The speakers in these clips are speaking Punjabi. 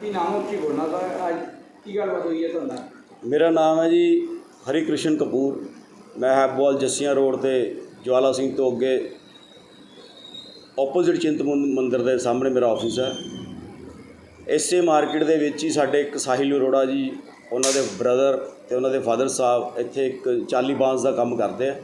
ਕੀ ਨਾਮ ਉੱਚੀ ਬੋਲਣਾ ਤਾਂ ਅੱਜ ਕੀ ਗੱਲਬਾਤ ਹੋਈ ਹੈ ਤੁਹਾਡਾ? ਮੇਰਾ ਨਾਮ ਹੈ ਜੀ ਹਰੀ ਕ੍ਰਿਸ਼ਨ ਕਪੂਰ। ਮੈਂ ਹੈਬਵਾਲ ਜੱਸੀਆਂ ਰੋਡ ਤੇ ਜਵਾਲਾ ਸਿੰਘ ਤੋਂ ਅੱਗੇ ਆਪੋਜ਼ਿਟ ਚਿੰਤਪੁਰਨੀ ਮੰਦਿਰ ਦੇ ਸਾਹਮਣੇ ਮੇਰਾ ਆਫਿਸ ਹੈ। ਇਸੇ ਮਾਰਕੀਟ ਦੇ ਵਿੱਚ ਹੀ ਸਾਡੇ ਇੱਕ ਸਾਹਿਲ ਅਰੋੜਾ ਜੀ, ਉਹਨਾਂ ਦੇ ਬ੍ਰਦਰ ਤੇ ਉਹਨਾਂ ਦੇ ਫਾਦਰ ਸਾਹਿਬ ਇੱਥੇ ਇੱਕ ਚਾਲੀ ਬਾਂਸ ਦਾ ਕੰਮ ਕਰਦੇ ਆ।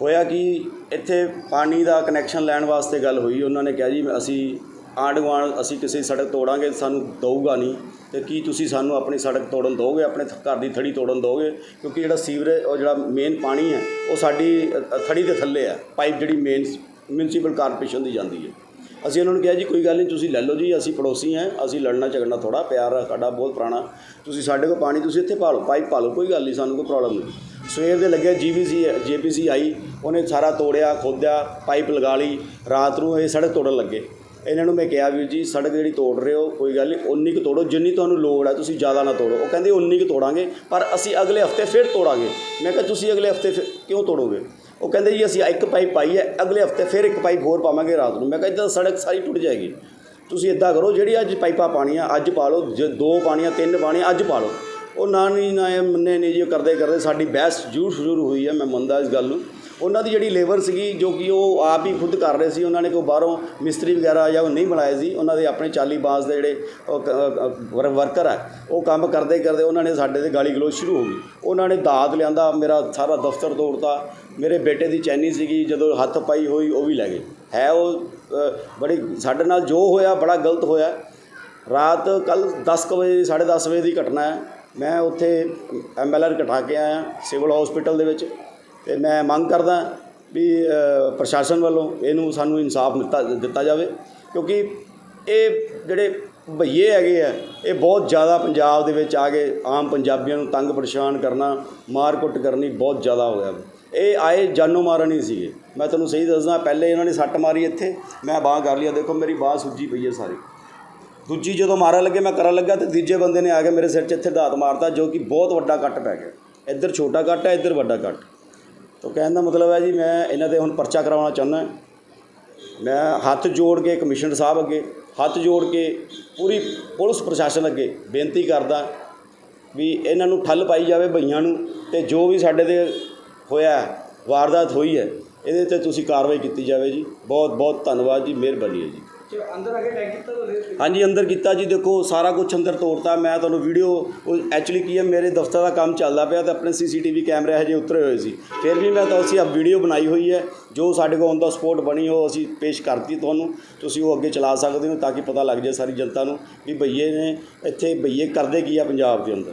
ਹੋਇਆ ਕਿ, ਇੱਥੇ ਪਾਣੀ ਦਾ ਕਨੈਕਸ਼ਨ ਲੈਣ ਵਾਸਤੇ ਗੱਲ ਹੋਈ। ਉਹਨਾਂ ਨੇ ਕਿਹਾ ਜੀ, ਅਸੀਂ ਆਂਢ ਗੁਆਂਢ ਅਸੀਂ ਕਿਸੇ ਦੀ ਸੜਕ ਤੋੜਾਂਗੇ, ਸਾਨੂੰ ਦਊਗਾ ਨਹੀਂ। ਤੇ ਕੀ ਤੁਸੀਂ ਸਾਨੂੰ ਆਪਣੀ ਸੜਕ ਤੋੜਨ ਦਿਓਗੇ ਆਪਣੇ ਘਰ ਦੀ ਥੜੀ ਤੋੜਨ ਦਿਓਗੇ ਕਿਉਂਕਿ ਜਿਹੜਾ ਸੀਵਰੇਜ, ਉਹ ਜਿਹੜਾ ਮੇਨ ਪਾਣੀ ਹੈ, ਉਹ ਸਾਡੀ ਥੜੀ ਦੇ ਥੱਲੇ ਹੈ। ਪਾਈਪ ਜਿਹੜੀ ਮੇਨ ਮਿਊਨਿਸਪਲ ਕਾਰਪੋਰੇਸ਼ਨ ਦੀ ਜਾਂਦੀ ਹੈ। ਅਸੀਂ ਉਹਨਾਂ ਨੂੰ ਕਿਹਾ, ਜੀ, ਕੋਈ ਗੱਲ ਨਹੀਂ, ਤੁਸੀਂ ਲੈ ਲਓ ਜੀ, ਅਸੀਂ ਪੜੋਸੀ ਹਾਂ, ਅਸੀਂ ਲੜਨਾ ਝਗੜਨਾ ਥੋੜਾ ਪਿਆਰ ਆ ਸਾਡਾ, ਬਹੁਤ ਪੁਰਾਣਾ। ਤੁਸੀਂ ਸਾਡੇ ਕੋਲ ਪਾਣੀ, ਤੁਸੀਂ ਇੱਥੇ ਪਾ ਲਓ ਪਾਈਪ ਪਾ ਲਓ ਕੋਈ ਗੱਲ ਨਹੀਂ, ਸਾਨੂੰ ਕੋਈ ਪ੍ਰੋਬਲਮ ਨਹੀਂ। ਸਵੇਰ ਦੇ ਲੱਗੇ ਜੀਬੀਸੀ ਜੇਪੀਸੀ ਆਈ, ਉਹਨੇ ਸਾਰਾ ਤੋੜਿਆ, ਖੋਦਿਆ, ਪਾਈਪ ਲਗਾ ਲਈ। ਰਾਤ ਨੂੰ ਇਹ ਸੜਕ ਤੋੜਨ ਲੱਗੇ। ਇਹਨਾਂ ਨੂੰ ਮੈਂ ਕਿਹਾ ਵੀਰ ਜੀ, ਸੜਕ ਜਿਹੜੀ ਤੋੜ ਰਹੇ ਹੋ, ਕੋਈ ਗੱਲ ਨਹੀਂ, ਉਨੀ ਕੁ ਤੋੜੋ, ਜਿੰਨੀ ਤੁਹਾਨੂੰ ਲੋੜ ਹੈ ਤੁਸੀਂ ਜ਼ਿਆਦਾ ਨਾ ਤੋੜੋ। ਉਹ ਕਹਿੰਦੇ ਉਨੀ ਕੁ ਤੋੜਾਂਗੇ, ਪਰ ਅਸੀਂ ਅਗਲੇ ਹਫ਼ਤੇ ਫਿਰ ਤੋੜਾਂਗੇ। ਮੈਂ ਕਿਹਾ, ਤੁਸੀਂ ਅਗਲੇ ਹਫ਼ਤੇ ਫਿਰ ਕਿਉਂ ਤੋੜੋਗੇ? ਉਹ ਕਹਿੰਦੇ ਜੀ, ਅਸੀਂ ਇੱਕ ਪਾਈਪ ਪਾਈ ਹੈ, ਅਗਲੇ ਹਫ਼ਤੇ ਫਿਰ ਇੱਕ ਪਾਈਪ ਹੋਰ ਪਾਵਾਂਗੇ ਰਾਤ ਨੂੰ। ਮੈਂ ਕਿਹਾ, ਇਦਾਂ ਸੜਕ ਸਾਰੀ ਟੁੱਟ ਜਾਏਗੀ। ਤੁਸੀਂ ਇਦਾਂ ਕਰੋ, ਜਿਹੜੀ ਅੱਜ ਪਾਈਪਾਂ ਪਾਣੀਆਂ ਅੱਜ ਪਾ ਲਓ, ਜੇ ਦੋ ਪਾਣੀਆਂ ਤਿੰਨ ਪਾਣੀਆਂ ਅੱਜ ਪਾ ਲਓ। ਉਹ ਨਾ ਨਹੀਂ ਨਾ ਇਹ ਮੰਨੇ ਨਹੀਂ ਜੀ ਕਰਦੇ ਕਰਦੇ ਸਾਡੀ ਬਹਿਸ ਜ਼ਰੂਰ ਸ਼ੁਰੂ ਹੋਈ ਹੈ, ਮੈਂ ਮੰਨਦਾ ਇਸ ਗੱਲ ਨੂੰ। ਉਹਨਾਂ ਦੀ ਜਿਹੜੀ ਲੇਬਰ ਸੀਗੀ, ਜੋ ਕਿ ਉਹ ਆਪ ਹੀ ਖੁਦ ਕਰ ਰਹੇ ਸੀ, ਉਹਨਾਂ ਨੇ ਕੋਈ ਬਾਹਰੋਂ ਮਿਸਤਰੀ ਵਗੈਰਾ ਜਾਂ ਉਹ ਨਹੀਂ ਬੁਲਾਏ ਸੀ, ਉਹਨਾਂ ਦੇ ਆਪਣੇ 40 ਬਾਂਸ ਦੇ ਜਿਹੜੇ ਵਰਕਰ ਹੈ ਉਹ ਕੰਮ ਕਰਦੇ ਕਰਦੇ ਉਹਨਾਂ ਨੇ ਸਾਡੇ ਤੇ ਗਾਲੀ ਗਲੋਚ ਸ਼ੁਰੂ ਹੋ ਗਈ। ਉਹਨਾਂ ਨੇ ਦਾਤ ਲਿਆਂਦਾ, ਮੇਰਾ ਸਾਰਾ ਦਫ਼ਤਰ ਤੋੜਤਾ, ਮੇਰੇ ਬੇਟੇ ਦੀ ਚੈਨੀ ਸੀਗੀ, ਜਦੋਂ ਹੱਥ ਪਾਈ ਹੋਈ, ਉਹ ਵੀ ਲੈ ਗਏ। ਹੈ ਉਹ ਬੜੀ ਸਾਡੇ ਨਾਲ ਜੋ ਹੋਇਆ, ਬੜਾ ਗਲਤ ਹੋਇਆ। ਰਾਤ ਕੱਲ 10 ਕੁ ਵਜੇ 10:30 ਵਜੇ ਦੀ ਘਟਨਾ ਹੈ। ਮੈਂ ਉੱਥੇ ਐਮਐਲਆਰ ਕਟਾ ਕੇ ਆਇਆ, ਸਿਵਲ ਹਸਪੀਟਲ ਦੇ ਵਿੱਚ। ਤੇ ਮੈਂ ਮੰਗ ਕਰਦਾ ਵੀ ਪ੍ਰਸ਼ਾਸਨ ਵੱਲੋਂ ਇਹਨੂੰ ਸਾਨੂੰ ਇਨਸਾਫ ਦਿੱਤਾ ਦਿੱਤਾ ਜਾਵੇ। ਕਿਉਂਕਿ ਇਹ ਜਿਹੜੇ ਭਈਏ ਹੈਗੇ ਆ, ਇਹ ਬਹੁਤ ਜ਼ਿਆਦਾ ਪੰਜਾਬ ਦੇ ਵਿੱਚ ਆ ਕੇ ਆਮ ਪੰਜਾਬੀਆਂ ਨੂੰ ਤੰਗ ਪਰੇਸ਼ਾਨ ਕਰਨਾ, ਮਾਰ ਕੁੱਟ ਕਰਨੀ ਬਹੁਤ ਜ਼ਿਆਦਾ ਹੋਇਆ ਇਹ ਆਏ ਜਾਨੋਂ ਮਾਰਨ ਹੀ ਸੀਗੇ। ਮੈਂ ਤੁਹਾਨੂੰ ਸਹੀ ਦੱਸਦਾ, ਪਹਿਲੇ ਇਹਨਾਂ ਨੇ ਸੱਟ ਮਾਰੀ ਇੱਥੇ, ਮੈਂ ਬਾਹ ਕਰ ਲਿਆ। ਦੇਖੋ, ਮੇਰੀ ਬਾਹ ਸੁੱਜੀ ਪਈ ਹੈ ਸਾਰੀ। ਦੂਜੀ ਜਦੋਂ ਮਾਰਨ ਲੱਗੇ, ਮੈਂ ਕਰਨ ਲੱਗਾ ਤੇ ਤੀਜੇ ਬੰਦੇ ਨੇ ਆ ਕੇ ਮੇਰੇ ਸਿਰ 'ਚ ਇੱਥੇ ਦਾਤ ਮਾਰਤਾ, ਜੋ ਕਿ ਬਹੁਤ ਵੱਡਾ ਕੱਟ ਪੈ ਗਿਆ। ਇੱਧਰ ਛੋਟਾ ਕੱਟ ਹੈ, ਇੱਧਰ ਵੱਡਾ ਕੱਟ। ਤਾਂ ਕਹਿਣ ਦਾ ਮਤਲਬ ਹੈ ਜੀ, ਮੈਂ ਇਹਨਾਂ ਤੇ ਹੁਣ ਪਰਚਾ ਕਰਵਾਉਣਾ ਚਾਹੁੰਦਾ ਮੈਂ ਹੱਥ ਜੋੜ ਕੇ ਕਮਿਸ਼ਨਰ ਸਾਹਿਬ ਅੱਗੇ, ਹੱਥ ਜੋੜ ਕੇ ਪੂਰੀ ਪੁਲਿਸ ਪ੍ਰਸ਼ਾਸਨ ਅੱਗੇ ਬੇਨਤੀ ਕਰਦਾ ਵੀ ਇਹਨਾਂ ਨੂੰ ਠੱਲ ਪਾਈ ਜਾਵੇ ਭਈਆਂ ਨੂੰ ਤੇ ਜੋ ਵੀ ਸਾਡੇ ਤੇ ਹੋਇਆ, ਵਾਰਦਾਤ ਹੋਈ ਹੈ, ਇਹਦੇ ਤੇ ਤੁਸੀਂ ਕਾਰਵਾਈ ਕੀਤੀ ਜਾਵੇ ਜੀ। ਬਹੁਤ ਬਹੁਤ ਧੰਨਵਾਦ ਜੀ, ਮਿਹਰਬਾਨੀ ਹੈ ਜੀ। ਅੰਦਰ ਆ ਕੇ ਟੈਗ ਕੀਤਾ ਤਾਂ ਰੇਸ ਹਾਂਜੀ ਅੰਦਰ ਕੀਤਾ ਜੀ। ਦੇਖੋ ਸਾਰਾ ਕੁਝ ਅੰਦਰ ਤੋੜਤਾ। ਮੈਂ ਤੁਹਾਨੂੰ ਵੀਡੀਓ ਐਕਚੁਅਲੀ ਕੀ ਹੈ ਮੇਰੇ ਦਫ਼ਤਰ ਦਾ ਕੰਮ ਚੱਲਦਾ ਪਿਆ ਤੇ ਆਪਣੇ ਸੀਸੀਟੀਵੀ ਕੈਮਰੇ ਹਜੇ ਉਤਰੇ ਹੋਏ ਸੀ। ਫਿਰ ਵੀ ਮੈਂ ਤਾਂ ਅਸੀਂ ਆ ਵੀਡੀਓ ਬਣਾਈ ਹੋਈ ਹੈ। ਜੋ ਸਾਡੇ ਕੋਲ ਔਨ ਦਾ ਸਪੋਰਟ ਬਣੀ ਉਹ ਅਸੀਂ ਪੇਸ਼ ਕਰਤੀ ਤੁਹਾਨੂੰ। ਤੁਸੀਂ ਉਹ ਅੱਗੇ ਚਲਾ ਸਕਦੇ ਹੋ ਤਾਂ ਕਿ ਪਤਾ ਲੱਗ ਜਾਏ ਸਾਰੀ ਜਨਤਾ ਨੂੰ ਵੀ ਭਈਏ ਨੇ ਇੱਥੇ ਭਈਏ ਕਰਦੇ ਕੀ ਆ ਪੰਜਾਬ ਦੇ ਅੰਦਰ।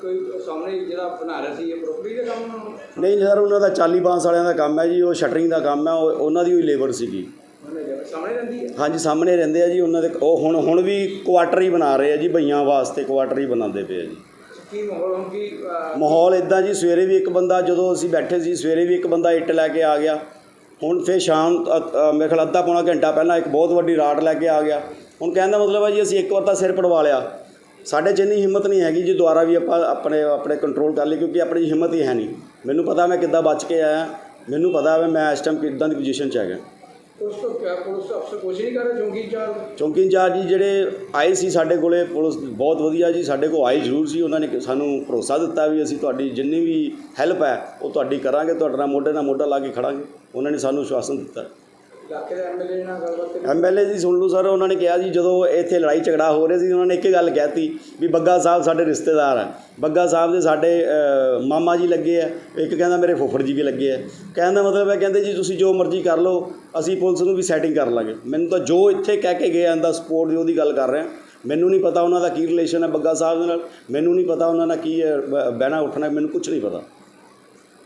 ਕੋਈ ਸਾਹਮਣੇ ਜਿਹੜਾ ਬਣਾ ਰਿਹਾ ਸੀ ਇਹ ਪ੍ਰੋਪਰਟੀ ਦਾ ਕੰਮ ਨਹੀਂ ਸਰ ਉਹਨਾਂ ਦਾ 40 ਬਾਂਸ ਵਾਲਿਆਂ ਦਾ ਕੰਮ ਹੈ ਜੀ ਉਹ ਸ਼ਟਰਿੰਗ ਦਾ ਕੰਮ ਹੈ ਉਹ- ਉਹਨਾਂ ਦੀ ਹੋਈ ਲੇਬਰ ਸੀਗੀ। ਸਾਹਮਣੇ ਰਹਿੰਦੀ ਹੈ ਹਾਂਜੀ, ਸਾਹਮਣੇ ਰਹਿੰਦੇ ਆ ਜੀ, ਉਹਨਾਂ ਦੇ ਉਹ ਹੁਣ ਹੁਣ ਵੀ ਕੁਆਟਰ ਹੀ ਬਣਾ ਰਹੇ ਆ ਜੀ ਭਈਆਂ ਵਾਸਤੇ ਕੁਆਟਰ ਹੀ ਬਣਾਉਂਦੇ ਪਏ ਆ ਜੀ। ਕੀ ਮਾਹੌਲ ਹੁਣ ਕੀ ਮਾਹੌਲ ਇਦਾਂ ਜੀ, ਸਵੇਰੇ ਵੀ ਇੱਕ ਬੰਦਾ, ਜਦੋਂ ਅਸੀਂ ਬੈਠੇ ਸੀ, ਸਵੇਰੇ ਵੀ ਇੱਕ ਬੰਦਾ ਇੱਟ ਲੈ ਕੇ ਆ ਗਿਆ। ਹੁਣ ਫਿਰ ਸ਼ਾਮ ਮੇਰੇ ਖਿਆਲ ਅੱਧਾ ਪੌਣਾ ਘੰਟਾ ਪਹਿਲਾਂ ਇੱਕ ਬਹੁਤ ਵੱਡੀ ਰਾਡ ਲੈ ਕੇ ਆ ਗਿਆ। ਹੁਣ ਕਹਿੰਦਾ ਮਤਲਬ ਹੈ ਜੀ, ਅਸੀਂ ਇੱਕ ਵਾਰ ਤਾਂ ਸਿਰ ਪੜਵਾ ਲਿਆ। ਸਾਡੇ 'ਚ ਇੰਨੀ ਹਿੰਮਤ ਨਹੀਂ ਹੈਗੀ ਜੀ, ਦੁਬਾਰਾ ਵੀ ਆਪਾਂ ਆਪਣੇ ਆਪਣੇ ਕੰਟਰੋਲ ਕਰ ਲਈ ਕਿਉਂਕਿ ਆਪਣੀ ਹਿੰਮਤ ਹੀ ਹੈ ਨਹੀਂ। ਮੈਨੂੰ ਪਤਾ ਮੈਂ ਕਿੱਦਾਂ ਬਚ ਕੇ ਆਇਆ, ਮੈਨੂੰ ਪਤਾ ਹੈ ਮੈਂ ਇਸ ਟਾਈਮ ਕਿੱਦਾਂ ਦੀ ਪੋਜੀਸ਼ਨ 'ਚ ਹੈਗਾ। ਉਸ ਤੋਂ ਕਿਆ ਪੁਲਿਸ ਅਫਸਰ ਕੁਛ ਨਹੀਂ ਕਰ ਰਿਹਾ? ਚੌਂਕੀ ਚਾਰ ਚੌਂਕੀ ਇੰਚਾਰਜ ਜੀ ਜਿਹੜੇ ਆਏ ਸੀ ਸਾਡੇ ਕੋਲੇ, ਪੁਲਿਸ ਬਹੁਤ ਵਧੀਆ ਜੀ, ਸਾਡੇ ਕੋਲ ਆਏ ਜ਼ਰੂਰ ਸੀ। ਉਹਨਾਂ ਨੇ ਸਾਨੂੰ ਭਰੋਸਾ ਦਿੱਤਾ ਵੀ ਅਸੀਂ ਤੁਹਾਡੀ ਜਿੰਨੀ ਵੀ ਹੈਲਪ ਹੈ, ਉਹ ਤੁਹਾਡੀ ਕਰਾਂਗੇ, ਤੁਹਾਡੇ ਨਾਲ ਮੋਢੇ ਨਾਲ ਮੋਢਾ ਲਾ ਕੇ ਖੜਾਂਗੇ। ਉਹਨਾਂ ਨੇ ਸਾਨੂੰ ਆਸ਼ਵਾਸਨ ਦਿੱਤਾ। ਇਲਾਕੇ ਦੇ ਐਮਐਲਏ ਨਾਲ ਗੱਲਬਾਤ ਕਰੀ? ਐਮਐਲਏ ਜੀ ਸੁਣ ਲਓ ਸਰ ਉਹਨਾਂ ਨੇ ਕਿਹਾ ਜੀ ਜਦੋਂ ਇੱਥੇ ਲੜਾਈ ਝਗੜਾ ਹੋ ਰਿਹਾ ਸੀ ਉਹਨਾਂ ਨੇ ਇੱਕ ਹੀ ਗੱਲ ਕਹਿਤੀ ਵੀ ਬੱਗਾ ਸਾਹਿਬ ਸਾਡੇ ਰਿਸ਼ਤੇਦਾਰ ਆ। ਬੱਗਾ ਸਾਹਿਬ ਦੇ ਸਾਡੇ ਮਾਮਾ ਜੀ ਲੱਗੇ ਆ ਇੱਕ ਕਹਿੰਦਾ ਮੇਰੇ ਫੁੱਫੜ ਜੀ ਵੀ ਲੱਗੇ ਆ। ਕਹਿਣ ਦਾ ਮਤਲਬ ਹੈ ਕਹਿੰਦੇ ਜੀ ਤੁਸੀਂ ਜੋ ਮਰਜ਼ੀ ਕਰ ਲਓ ਅਸੀਂ ਪੁਲਿਸ ਨੂੰ ਵੀ ਸੈਟਿੰਗ ਕਰ ਲਾਂਗੇ। ਮੈਨੂੰ ਤਾਂ ਜੋ ਇੱਥੇ ਕਹਿ ਕੇ ਗਏ ਆਂਦਾ ਸਪੋਰਟ ਦੀ ਉਹਦੀ ਗੱਲ ਕਰ ਰਿਹਾ। ਮੈਨੂੰ ਨਹੀਂ ਪਤਾ ਉਹਨਾਂ ਦਾ ਕੀ ਰਿਲੇਸ਼ਨ ਹੈ ਬੱਗਾ ਸਾਹਿਬ ਦੇ ਨਾਲ ਮੈਨੂੰ ਨਹੀਂ ਪਤਾ ਉਹਨਾਂ ਨਾਲ ਕੀ ਹੈ, ਬਹਿਣਾ ਉੱਠਣਾ ਮੈਨੂੰ ਕੁਝ ਨਹੀਂ ਪਤਾ।